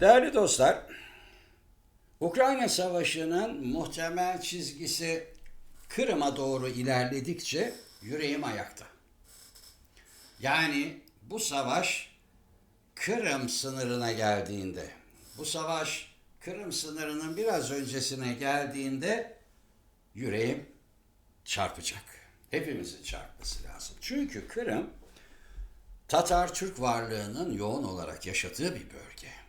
Değerli dostlar, Ukrayna Savaşı'nın muhtemel çizgisi Kırım'a doğru ilerledikçe yüreğim ayakta. Yani bu savaş Kırım sınırına geldiğinde, bu savaş Kırım sınırının biraz öncesine geldiğinde yüreğim çarpacak. Hepimizin çarpması lazım. Çünkü Kırım Tatar Türk varlığının yoğun olarak yaşadığı bir bölge.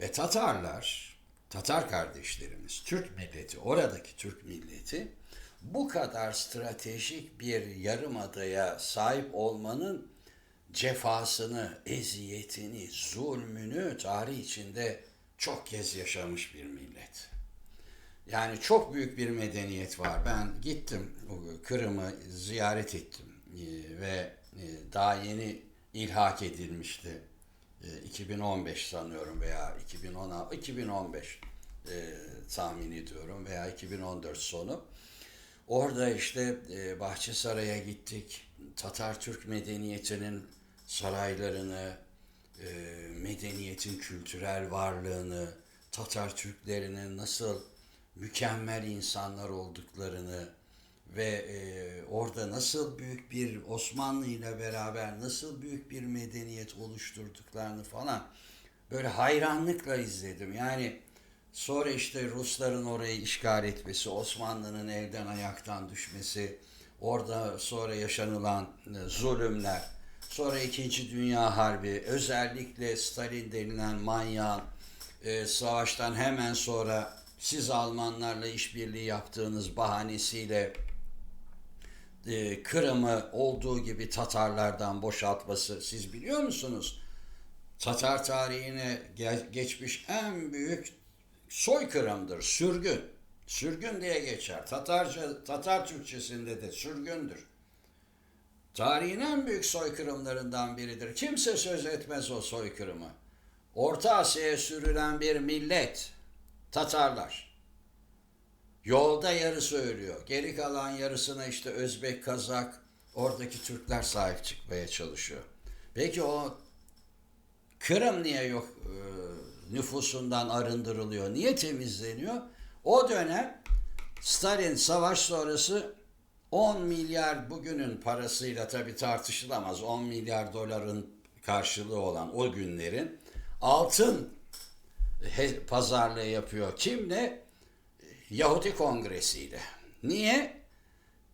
Ve Tatarlar, Tatar kardeşlerimiz, Türk milleti, oradaki Türk milleti bu kadar stratejik bir yarım adaya sahip olmanın cefasını, eziyetini, zulmünü tarih içinde çok kez yaşamış bir millet. Yani çok büyük bir medeniyet var. Ben gittim Kırım'ı ziyaret ettim Ee, ve e, daha yeni ilhak edilmişti. Ee, 2015 sanıyorum veya 2016 2015 e, tahmin ediyorum veya 2014 sonu. Orada işte e, Bahçesaray'a gittik. Tatar Türk medeniyetinin saraylarını, e, medeniyetin kültürel varlığını, Tatar Türklerinin nasıl mükemmel insanlar olduklarını ve e, orada nasıl büyük bir Osmanlı ile beraber nasıl büyük bir medeniyet oluşturduklarını falan böyle hayranlıkla izledim. Yani sonra işte Rusların orayı işgal etmesi, Osmanlı'nın elden ayaktan düşmesi, orada sonra yaşanılan e, zulümler, sonra İkinci Dünya Harbi, özellikle Stalin denilen manyağın e, savaştan hemen sonra siz Almanlarla işbirliği yaptığınız bahanesiyle e, Kırım'ı olduğu gibi Tatarlardan boşaltması siz biliyor musunuz? Tatar tarihine ge- geçmiş en büyük soykırımdır, sürgün. Sürgün diye geçer. Tatarca, Tatar Türkçesinde de sürgündür. Tarihin en büyük soykırımlarından biridir. Kimse söz etmez o soykırımı. Orta Asya'ya sürülen bir millet, Tatarlar. Yolda yarısı ölüyor. Geri kalan yarısına işte Özbek, Kazak, oradaki Türkler sahip çıkmaya çalışıyor. Peki o Kırım niye yok e, nüfusundan arındırılıyor? Niye temizleniyor? O dönem Stalin savaş sonrası 10 milyar bugünün parasıyla tabii tartışılamaz 10 milyar doların karşılığı olan o günlerin altın pazarlığı yapıyor. Kimle? Yahudi Kongresi'yle. Niye?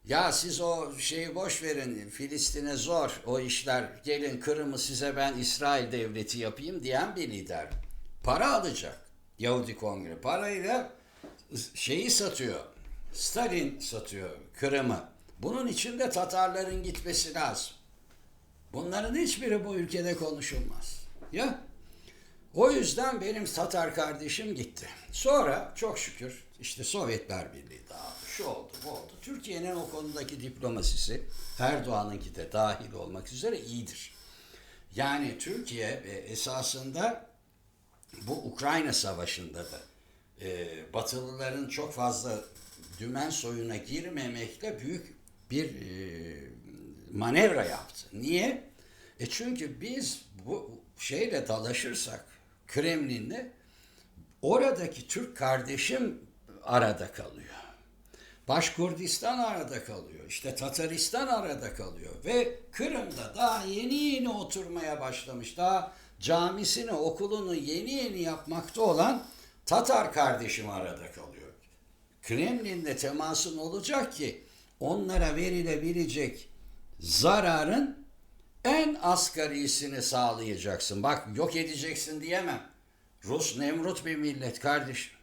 Ya siz o şeyi boş verin, Filistin'e zor o işler, gelin Kırım'ı size ben İsrail devleti yapayım diyen bir lider. Para alacak Yahudi Kongre. Parayla şeyi satıyor, Stalin satıyor Kırım'ı. Bunun için de Tatarların gitmesi lazım. Bunların hiçbiri bu ülkede konuşulmaz. Ya o yüzden benim Tatar kardeşim gitti. Sonra çok şükür işte Sovyetler Birliği dağıldı. Şu oldu, bu oldu. Türkiye'nin o konudaki diplomasisi Erdoğan'ınki de dahil olmak üzere iyidir. Yani Türkiye e, esasında bu Ukrayna Savaşı'nda da e, Batılıların çok fazla dümen soyuna girmemekle büyük bir e, manevra yaptı. Niye? E çünkü biz bu şeyle dalaşırsak Kremlin'le oradaki Türk kardeşim arada kalıyor. Başkurdistan arada kalıyor. İşte Tataristan arada kalıyor. Ve Kırım'da daha yeni yeni oturmaya başlamış. Daha camisini, okulunu yeni yeni yapmakta olan Tatar kardeşim arada kalıyor. Kremlin'le temasın olacak ki onlara verilebilecek zararın en asgarisini sağlayacaksın. Bak yok edeceksin diyemem. Rus Nemrut bir millet kardeşim.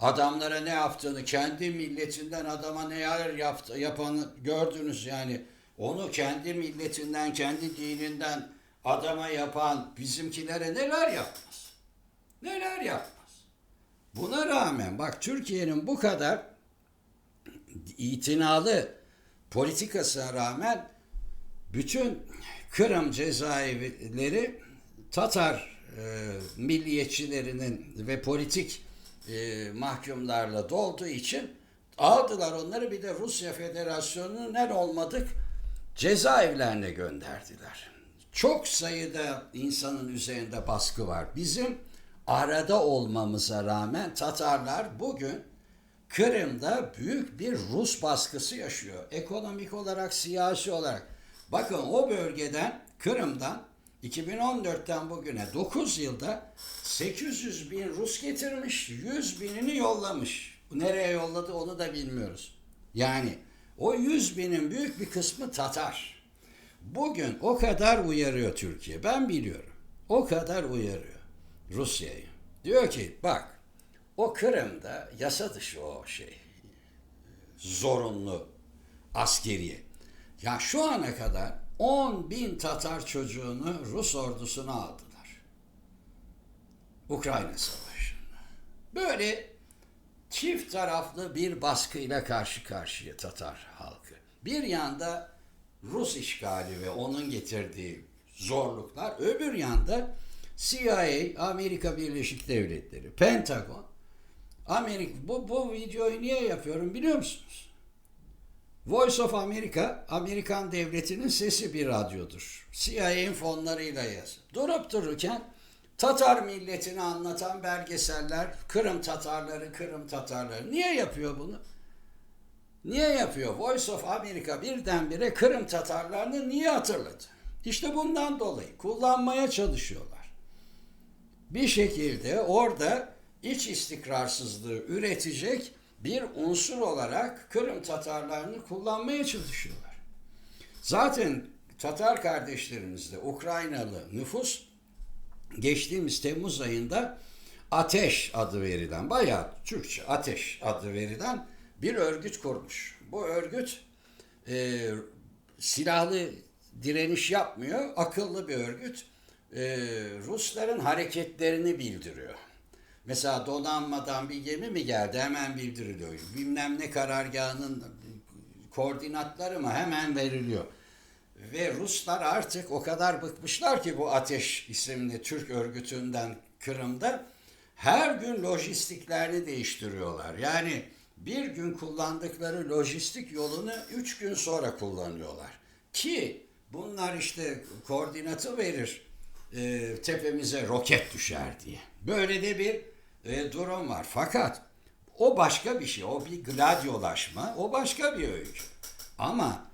Adamlara ne yaptığını kendi milletinden adama ne yaptı, yapanı gördünüz yani. Onu kendi milletinden, kendi dininden adama yapan bizimkilere neler yapmaz. Neler yapmaz. Buna rağmen bak Türkiye'nin bu kadar itinalı politikasına rağmen bütün Kırım cezaevleri Tatar e, milliyetçilerinin ve politik e, mahkumlarla dolduğu için aldılar onları bir de Rusya Federasyonu'nun en olmadık cezaevlerine gönderdiler. Çok sayıda insanın üzerinde baskı var. Bizim arada olmamıza rağmen Tatarlar bugün Kırım'da büyük bir Rus baskısı yaşıyor. Ekonomik olarak, siyasi olarak. Bakın o bölgeden, Kırım'dan 2014'ten bugüne 9 yılda 800 bin Rus getirmiş, 100 binini yollamış. Nereye yolladı onu da bilmiyoruz. Yani o 100 binin büyük bir kısmı Tatar. Bugün o kadar uyarıyor Türkiye. Ben biliyorum. O kadar uyarıyor Rusya'yı. Diyor ki bak o Kırım'da yasa dışı o şey. Zorunlu askeriye. Ya şu ana kadar 10 bin Tatar çocuğunu Rus ordusuna aldılar. Ukrayna Savaşı'nda. Böyle çift taraflı bir baskıyla karşı karşıya Tatar halkı. Bir yanda Rus işgali ve onun getirdiği zorluklar, öbür yanda CIA, Amerika Birleşik Devletleri, Pentagon, Amerika bu, bu videoyu niye yapıyorum biliyor musunuz? Voice of America, Amerikan devletinin sesi bir radyodur. CIA'nin fonlarıyla yaz. Durup dururken Tatar milletini anlatan belgeseller, Kırım Tatarları, Kırım Tatarları. Niye yapıyor bunu? Niye yapıyor? Voice of America birdenbire Kırım Tatarlarını niye hatırladı? İşte bundan dolayı kullanmaya çalışıyorlar. Bir şekilde orada iç istikrarsızlığı üretecek bir unsur olarak Kırım Tatarlarını kullanmaya çalışıyorlar. Zaten Tatar kardeşlerimizde Ukraynalı nüfus geçtiğimiz Temmuz ayında Ateş adı verilen, bayağı Türkçe Ateş adı verilen bir örgüt kurmuş. Bu örgüt e, silahlı direniş yapmıyor, akıllı bir örgüt. E, Rusların hareketlerini bildiriyor. Mesela donanmadan bir gemi mi geldi hemen bildiriliyor. Bilmem ne karargahının koordinatları mı hemen veriliyor. Ve Ruslar artık o kadar bıkmışlar ki bu Ateş isimli Türk örgütünden Kırım'da her gün lojistiklerini değiştiriyorlar. Yani bir gün kullandıkları lojistik yolunu üç gün sonra kullanıyorlar. Ki bunlar işte koordinatı verir e, tepemize roket düşer diye. Böyle de bir e, durum var. Fakat o başka bir şey. O bir gladyolaşma. O başka bir öykü. Ama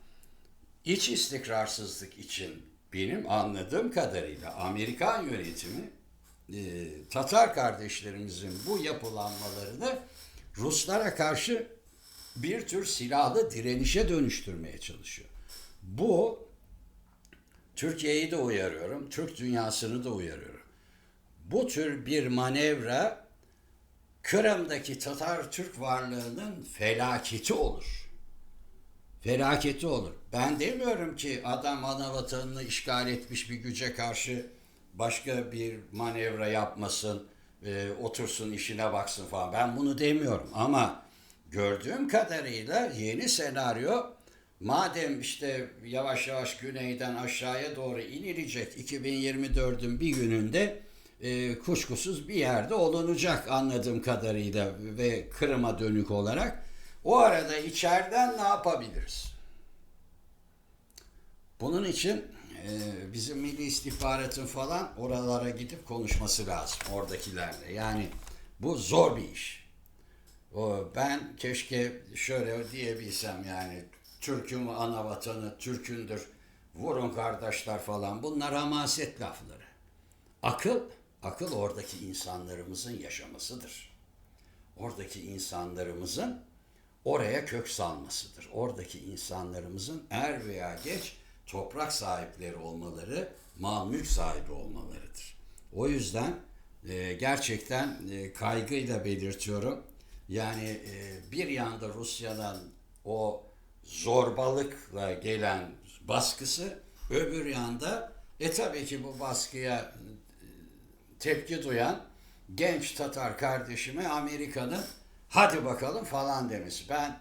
iç istikrarsızlık için benim anladığım kadarıyla Amerikan yönetimi e, Tatar kardeşlerimizin bu yapılanmalarını Ruslara karşı bir tür silahlı direnişe dönüştürmeye çalışıyor. Bu Türkiye'yi de uyarıyorum, Türk dünyasını da uyarıyorum. Bu tür bir manevra Kırım'daki Tatar Türk varlığının felaketi olur. Felaketi olur. Ben demiyorum ki adam ana vatanını işgal etmiş bir güce karşı başka bir manevra yapmasın, e, otursun işine baksın falan. Ben bunu demiyorum ama gördüğüm kadarıyla yeni senaryo madem işte yavaş yavaş güneyden aşağıya doğru inilecek 2024'ün bir gününde e, kuşkusuz bir yerde olunacak anladığım kadarıyla ve Kırım'a dönük olarak. O arada içeriden ne yapabiliriz? Bunun için e, bizim Milli İstihbaratın falan oralara gidip konuşması lazım oradakilerle. Yani bu zor bir iş. O, ben keşke şöyle diyebilsem yani Türk'ün ana vatanı Türk'ündür. Vurun kardeşler falan. Bunlar hamaset lafları. Akıl, akıl oradaki insanlarımızın yaşamasıdır. Oradaki insanlarımızın oraya kök salmasıdır. Oradaki insanlarımızın er veya geç toprak sahipleri olmaları, mal mülk sahibi olmalarıdır. O yüzden e, gerçekten e, kaygıyla belirtiyorum. Yani e, bir yanda Rusya'dan o zorbalıkla gelen baskısı, öbür yanda e tabii ki bu baskıya tepki duyan genç Tatar kardeşime Amerika'nın hadi bakalım falan demesi. Ben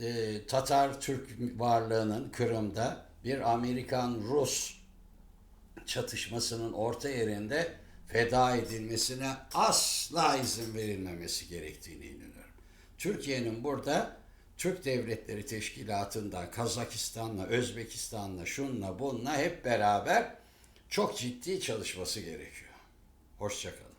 e, Tatar Türk varlığının Kırım'da bir Amerikan-Rus çatışmasının orta yerinde feda edilmesine asla izin verilmemesi gerektiğini inanıyorum. Türkiye'nin burada Türk Devletleri Teşkilatı'nda Kazakistan'la, Özbekistan'la, şunla bunla hep beraber çok ciddi çalışması gerekiyor. Hoşçakalın.